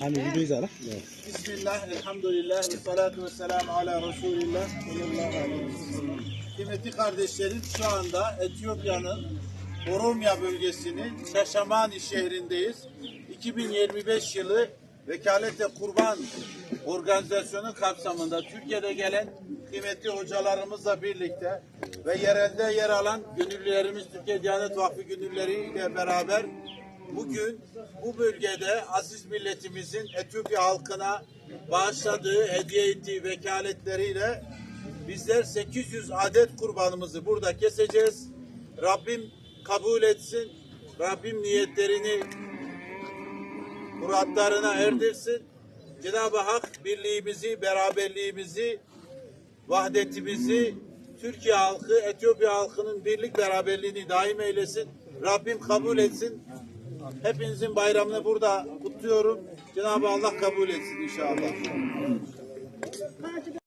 Hani videoyu ara. Bismillah, elhamdülillah, ve salatu ve selamu ala Resulillah sallallahu aleyhi ve sellem. Kıymetli kardeşlerim şu anda Etiyopya'nın Oromya bölgesinin Şaşamani şehrindeyiz. 2025 yılı Vekalete Kurban Organizasyonu kapsamında Türkiye'de gelen kıymetli hocalarımızla birlikte ve yerelde yer alan gönüllülerimiz Türkiye Diyanet Vakfı gönüllüleriyle ile beraber bugün bu bölgede aziz milletimizin Etiyopya halkına bağışladığı, hediye ettiği vekaletleriyle bizler 800 adet kurbanımızı burada keseceğiz. Rabbim kabul etsin. Rabbim niyetlerini muratlarına erdirsin. Cenab-ı Hak birliğimizi, beraberliğimizi, vahdetimizi Türkiye halkı, Etiyopya halkının birlik beraberliğini daim eylesin. Rabbim kabul etsin. Hepinizin bayramını burada kutluyorum. Cenab-ı Allah kabul etsin inşallah.